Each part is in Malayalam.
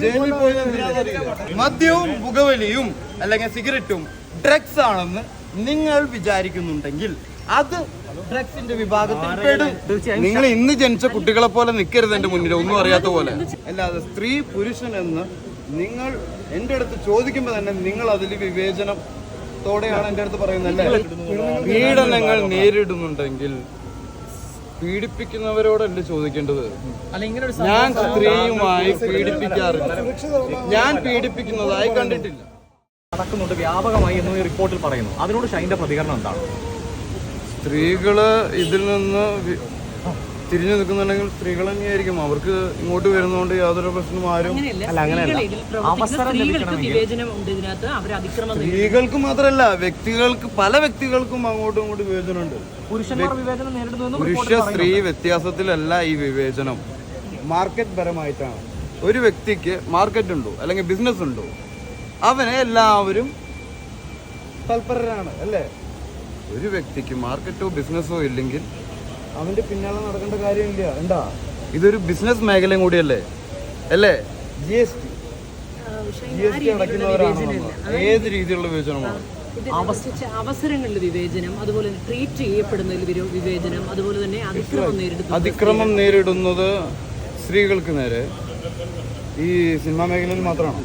ജയിലിൽ പോയത് മദ്യവും പുകവലിയും അല്ലെങ്കിൽ സിഗരറ്റും ഡ്രഗ്സ് ആണെന്ന് നിങ്ങൾ വിചാരിക്കുന്നുണ്ടെങ്കിൽ അത് ഡ്രഗ്സിന്റെ വിഭാഗത്തിൽ പെടും. നിങ്ങൾ ഇന്ന് ജനിച്ച കുട്ടികളെ പോലെ നിൽക്കരുത് എന്റെ മുന്നിൽ ഒന്നും അറിയാത്ത പോലെ. അല്ലാതെ സ്ത്രീ പുരുഷൻ എന്ന് നിങ്ങൾ എന്റെ അടുത്ത് ചോദിക്കുമ്പോൾ തന്നെ നിങ്ങൾ അതിൽ വിവേചനത്തോടെയാണ് എന്റെ അടുത്ത് പറയുന്നത് അല്ലേ? പീഡനങ്ങൾ നേരിടുന്നുണ്ടെങ്കിൽ പീഡിപ്പിക്കുന്നവരോടല്ലേ ചോദിക്കേണ്ടത്? ഞാൻ സ്ത്രീയുമായി പീഡിപ്പിക്കാറില്ല. ഞാൻ പീഡിപ്പിക്കുന്നതായി കണ്ടിട്ടില്ല. നടക്കുന്നുണ്ട് വ്യാപകമായി എന്ന് ഈ റിപ്പോർട്ടിൽ പറയുന്നു. അതിനോട് ഷൈന്റെ പ്രതികരണം എന്താണ്? സ്ത്രീകൾ ഇതിൽ നിന്ന് തിരിഞ്ഞു നിൽക്കുന്നുണ്ടെങ്കിൽ സ്ത്രീകൾ തന്നെയായിരിക്കും. അവർക്ക് ഇങ്ങോട്ട് വരുന്നതുകൊണ്ട് യാതൊരു പ്രശ്നവും ആരും സ്ത്രീകൾക്ക് വിവേചനം ഉണ്ട് ഇതിനകത്ത്. അവർ അതിക്രമം നേരിടുന്നു. സ്ത്രീകൾക്ക് മാത്രമല്ല വ്യക്തികൾക്ക് പല വ്യക്തികൾക്കും അങ്ങോട്ടും ഇങ്ങോട്ടും വിവേചനമുണ്ട്. പുരുഷ സ്ത്രീ വ്യത്യാസത്തിലല്ല ഈ വിവേചനം. മാർക്കറ്റ് പരമായിട്ടാണ്. ഒരു വ്യക്തിക്ക് മാർക്കറ്റ് ഉണ്ടോ? അല്ലെങ്കിൽ ബിസിനസ് ഉണ്ടോ? അവനെ എല്ലാവരും തൽപരരാണ് അല്ലേ? ഒരു വ്യക്തിക്ക് മാർക്കറ്റോ ബിസിനസ്സോ ഇല്ലെങ്കിൽ അവന്റെ പിന്നാലെ നടക്കേണ്ട കാര്യമില്ല. എന്താ? ഇതൊരു ബിസിനസ് മേഖലയും കൂടിയല്ലേ? അല്ലേ? G S T G S T അടയ്ക്കുന്നവരാണ് നമ്മൾ. ഏത് രീതിയിലുള്ള വിവേചനമാണ്? ഇത് അവസരങ്ങളിൽ വിവേചനം അതുപോലെ ട്രീറ്റ് ചെയ്യപ്പെടുന്നതിൽ വിരോ- വിവേചനം അതുപോലെ തന്നെ അതിക്രമം നേരിടുന്നു അതിക്രമം നേരിടുന്നത് സ്ത്രീകൾക്ക് നേരെ. ഈ സിനിമാ മേഖലയിൽ മാത്രമാണോ?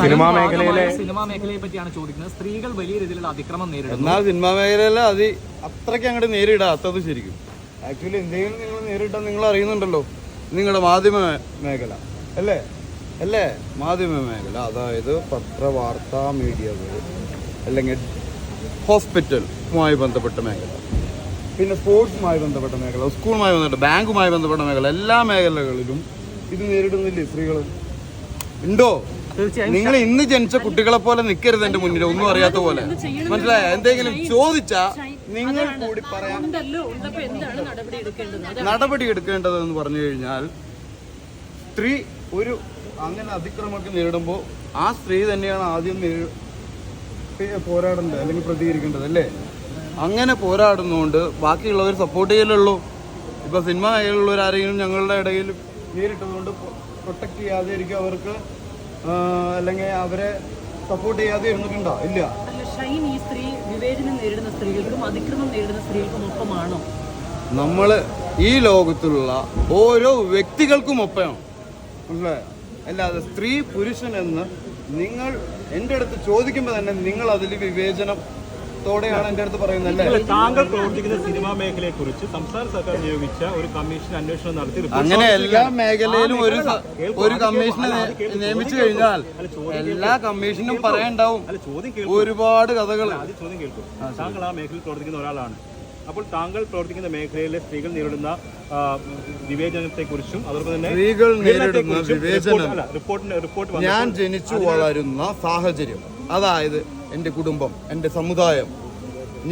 സിനിമാ മേഖലയിലെ സിനിമാ മേഖലയെ പറ്റിയാണ് ചോദിക്കുന്നത്. സ്ത്രീകൾ വലിയ രീതിയിലുള്ള അതിക്രമം നേരിടുന്നു. എന്നാൽ സിനിമാ മേഖലയിൽ അത് അത്രയ്ക്ക് അങ്ങോട്ട് നേരിടാത്തത് ശരിക്കും. ആക്ച്വലി എന്തെങ്കിലും നിങ്ങൾ നേരിട്ടാൽ നിങ്ങൾ അറിയുന്നുണ്ടല്ലോ. നിങ്ങളുടെ മാധ്യമ മേഖല. അല്ലേ? അല്ലേ? മാധ്യമ മേഖല. അതായത് പത്രവാർത്താ മീഡിയകൾ അല്ലെങ്കിൽ ഹോസ്പിറ്റലുമായി ബന്ധപ്പെട്ട മേഖല. പിന്നെ സ്പോർട്സുമായി ബന്ധപ്പെട്ട മേഖല സ്കൂളുമായി ബന്ധപ്പെട്ട ബാങ്കുമായി ബന്ധപ്പെട്ട മേഖല. എല്ലാ മേഖലകളിലും ഇത് നേരിടുന്നില്ലേ സ്ത്രീകൾ ഉണ്ടോ? നിങ്ങൾ ഇന്ന് ജനിച്ച കുട്ടികളെ പോലെ നിൽക്കരുത് എന്റെ മുന്നിൽ ഒന്നും അറിയാത്ത പോലെ. മനസ്സിലായ? എന്തെങ്കിലും ചോദിച്ചാ നിങ്ങൾ കൂടി പറയാം. നടപടി എടുക്കേണ്ടത്? എന്ന് പറഞ്ഞു കഴിഞ്ഞാൽ സ്ത്രീ ഒരു അങ്ങനെ അതിക്രമമൊക്കെ നേരിടുമ്പോൾ ആ സ്ത്രീ തന്നെയാണ് ആദ്യം പോരാടേണ്ടത് അല്ലെങ്കിൽ പ്രതികരിക്കേണ്ടത് അല്ലേ? അങ്ങനെ പോരാടുന്നതുകൊണ്ട് ബാക്കിയുള്ളവർ സപ്പോർട്ട് ചെയ്യലുള്ളൂ ഇപ്പൊ സിനിമ ആയുള്ളവരാരെങ്കിലും ഞങ്ങളുടെ ഇടയിൽ നേരിട്ടതുകൊണ്ട് പ്രൊട്ടക്ട് ചെയ്യാതെ ഇരിക്കും അവർക്ക് അല്ലെങ്കിൽ അവരെ സപ്പോർട്ട് ചെയ്യാതെ ഇരുന്നിട്ടുണ്ടോ? ഇല്ല. അല്ല ഷൈൻ ഈ സ്ത്രീ വിവേചനം നേരിടുന്ന സ്ത്രീകൾക്കും അതിക്രമം നേരിടുന്ന സ്ത്രീകൾക്കും ഒപ്പമാണോ? നമ്മൾ ഈ ലോകത്തിലുള്ള ഓരോ വ്യക്തികൾക്കും ഒപ്പമാണ്. മനസ്സിലായോ? അല്ലാതെ സ്ത്രീ പുരുഷൻ എന്ന് നിങ്ങൾ എന്റെ അടുത്ത് ചോദിക്കുമ്പോൾ തന്നെ നിങ്ങൾ അതിൽ വിവേചനത്തോടെയാണ് എന്റെ അടുത്ത് പറയുന്നത് അല്ലേ? താങ്കൾ പ്രവർത്തിക്കുന്ന സിനിമാ മേഖലയെ കുറിച്ച് സംസ്ഥാന സർക്കാർ നിയോഗിച്ച ഒരു കമ്മീഷൻ അന്വേഷണം നടത്തി അങ്ങനെ എല്ലാ മേഖലയിലും ഒരു ഒരു കമ്മീഷനെ നിയമിച്ചു കഴിഞ്ഞാൽ എല്ലാ കമ്മീഷനും പറയണ്ടാവും. ഒരുപാട് കഥകൾ. ചോദ്യം കേൾക്കും താങ്കൾ ആ മേഖലയിൽ പ്രവർത്തിക്കുന്ന ഒരാളാണ്. അപ്പോൾ താങ്കൾ പ്രവർത്തിക്കുന്ന മേഖലയിലെ സ്ത്രീകൾ നേരിടുന്ന വിവേചനത്തെ വിവേചനത്തെക്കുറിച്ചും അതോടൊപ്പം തന്നെ സ്ത്രീകൾ നേരിടുന്ന വിവേചനം. ഞാൻ ജനിച്ചു വളരുന്ന സാഹചര്യം. അതായത് എന്റെ കുടുംബം എന്റെ സമുദായം.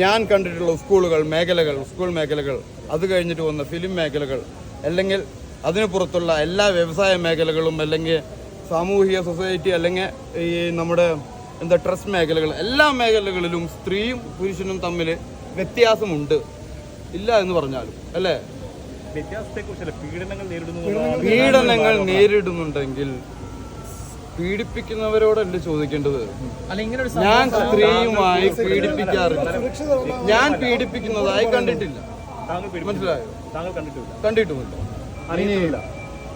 ഞാൻ കണ്ടിട്ടുള്ള സ്കൂളുകൾ മേഖലകൾ സ്കൂൾ മേഖലകൾ അത് കഴിഞ്ഞിട്ട് വന്ന ഫിലിം മേഖലകൾ അല്ലെങ്കിൽ അതിനു പുറത്തുള്ള എല്ലാ വ്യവസായ മേഖലകളും അല്ലെങ്കിൽ സാമൂഹിക സൊസൈറ്റി അല്ലെങ്കിൽ ഈ നമ്മുടെ എന്താ ട്രസ്റ്റ് മേഖലകൾ എല്ലാ മേഖലകളിലും സ്ത്രീയും പുരുഷനും തമ്മിൽ വ്യത്യാസമുണ്ട്. ഇല്ല എന്ന് പറഞ്ഞാലും അല്ലേ? പീഡനങ്ങൾ നേരിടുന്നുണ്ടെങ്കിൽ പീഡിപ്പിക്കുന്നവരോടല്ലേ ചോദിക്കേണ്ടത്? അല്ല ഒരു ഞാൻ സ്ത്രീയുമായി പീഡിപ്പിക്കാറില്ല. ഞാൻ പീഡിപ്പിക്കുന്നതായി കണ്ടിട്ടില്ല. മനസ്സിലായോ? കണ്ടിട്ടുമില്ല.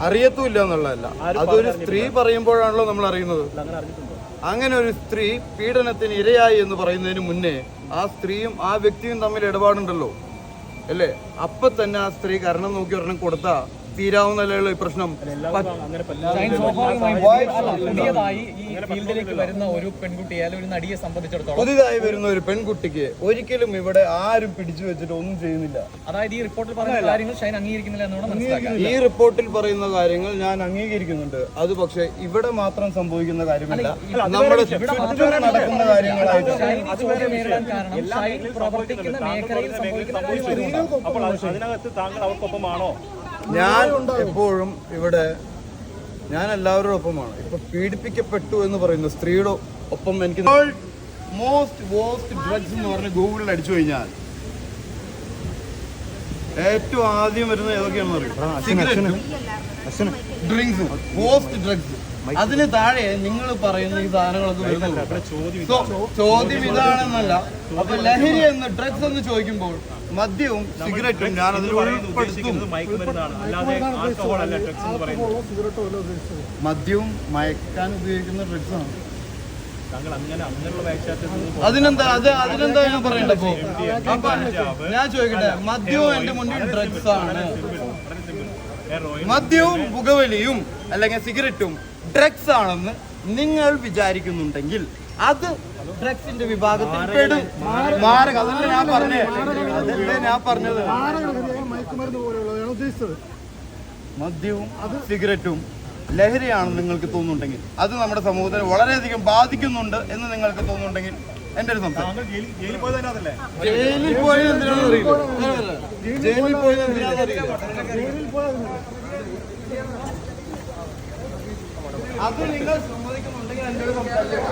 അറിയത്തുമില്ല. എന്നുള്ളതല്ല. അതൊരു സ്ത്രീ പറയുമ്പോഴാണല്ലോ നമ്മൾ അറിയുന്നത്. അങ്ങനെ അങ്ങനെ ഒരു സ്ത്രീ പീഡനത്തിന് ഇരയായി എന്ന് പറയുന്നതിന് മുന്നേ ആ സ്ത്രീയും ആ വ്യക്തിയും തമ്മിൽ ഇടപാടുണ്ടല്ലോ. അല്ലേ? അപ്പൊ തന്നെ ആ സ്ത്രീ കരണം നോക്കി ഒരെണ്ണം കൊടുത്താ തീരാവുന്നല്ലോ ഈ പ്രശ്നം പുതിയതായി ഈ ഫീൽഡിലേക്ക് വരുന്ന ഒരു പെൺകുട്ടിയെ ഒരു നടിയെ സംബന്ധിച്ചിടത്തോളം പുതിയതായി വരുന്ന ഒരു പെൺകുട്ടിക്ക് ഒരിക്കലും ഇവിടെ ആരും പിടിച്ചു വെച്ചിട്ട് ഒന്നും ചെയ്യുന്നില്ല. അതായത് ഈ റിപ്പോർട്ടിൽ പറയുന്ന കാര്യങ്ങൾ ഷൈൻ അംഗീകരിക്കുന്നില്ല എന്നാണ് മനസ്സിലാക്കുക ഈ റിപ്പോർട്ടിൽ പറയുന്ന കാര്യങ്ങൾ ഞാൻ അംഗീകരിക്കുന്നുണ്ട്. അത് പക്ഷെ ഇവിടെ മാത്രം സംഭവിക്കുന്ന കാര്യമല്ല. നമ്മുടെ ചുറ്റും നടക്കുന്ന കാര്യങ്ങളായിട്ട് പ്രവർത്തിക്കുന്ന മേഖലയിൽ സംഭവിക്കുന്ന അപ്പോൾ അതിനകത്ത് താങ്കൾ അവർക്കൊപ്പമാണോ? ഞാൻ എപ്പോഴും ഇവിടെ ഞാൻ എല്ലാവരുടെ ഒപ്പമാണ് ഇപ്പൊ പീഡിപ്പിക്കപ്പെട്ടു എന്ന് പറയുന്ന സ്ത്രീയുടെ ഒപ്പം എനിക്ക് മോസ്റ്റ് വേസ്റ്റ് ഡ്രഗ്സ് എന്ന് പറഞ്ഞ് ഗൂഗിളിൽ അടിച്ചു കഴിഞ്ഞാൽ ഏറ്റവും ആദ്യം വരുന്നത് ഏതൊക്കെയാണെന്ന് അറിയാം? ഡ്രിങ്ക്സ് വേസ്റ്റ് ഡ്രഗ്സ് അതിന് താഴെ നിങ്ങൾ പറയുന്ന ഈ സാധനങ്ങളൊക്കെ വരുന്നുള്ളൂ. ചോദ്യം ഇതാണെന്നല്ല. അപ്പൊ ലഹരി എന്ന് ഡ്രഗ്സ് എന്ന് ചോദിക്കുമ്പോൾ മദ്യവും സിഗരറ്റും ഞാൻ അതിൽ ഉൾപ്പെടുത്തും. ഉദ്ദേശിക്കുന്നത് മയക്കുമരുന്നാണ് അല്ലാതെ ആൽക്കഹോൾ അല്ല ഡ്രഗ്സ് എന്ന് പറയുന്നത്. മദ്യവും മയക്കാൻ ഉപയോഗിക്കുന്ന ഡ്രഗ്സ് ആണ്. താങ്കൾ അങ്ങനെ അങ്ങനെയുള്ള വ്യാഖ്യാനത്തിൽ അതിനെന്താ അത് അതിനെന്താ ഞാൻ പറയണ്ടപ്പോ അപ്പൊ ഞാൻ ചോദിക്കട്ടെ? മദ്യവും എന്റെ മുന്നിൽ ഡ്രഗ്സ് ആണ്. മദ്യവും പുകവലിയും അല്ലെങ്കിൽ സിഗരറ്റും ഡ്രഗ്സ് ആണെന്ന് നിങ്ങൾ വിചാരിക്കുന്നുണ്ടെങ്കിൽ അത് ഡ്രഗ്സിന്റെ വിഭാഗത്തിൽ പെടും. മാരക അതല്ലേ ഞാൻ പറഞ്ഞേ. അതല്ലേ ഞാൻ പറഞ്ഞത്. മദ്യവും സിഗരറ്റും ലഹരിയാണെന്ന് നിങ്ങൾക്ക് തോന്നുന്നുണ്ടെങ്കിൽ അത് നമ്മുടെ സമൂഹത്തിൽ വളരെയധികം ബാധിക്കുന്നുണ്ട് എന്ന് നിങ്ങൾക്ക് തോന്നുന്നുണ്ടെങ്കിൽ എന്റെ ഒരു സംശയം. ജയിലിൽ ജയിലിൽ പോയത് പോയത് അത് നിങ്ങൾ സമ്മതിക്കുന്നുണ്ടെങ്കിൽ എന്റെ ഒരു സംശയം.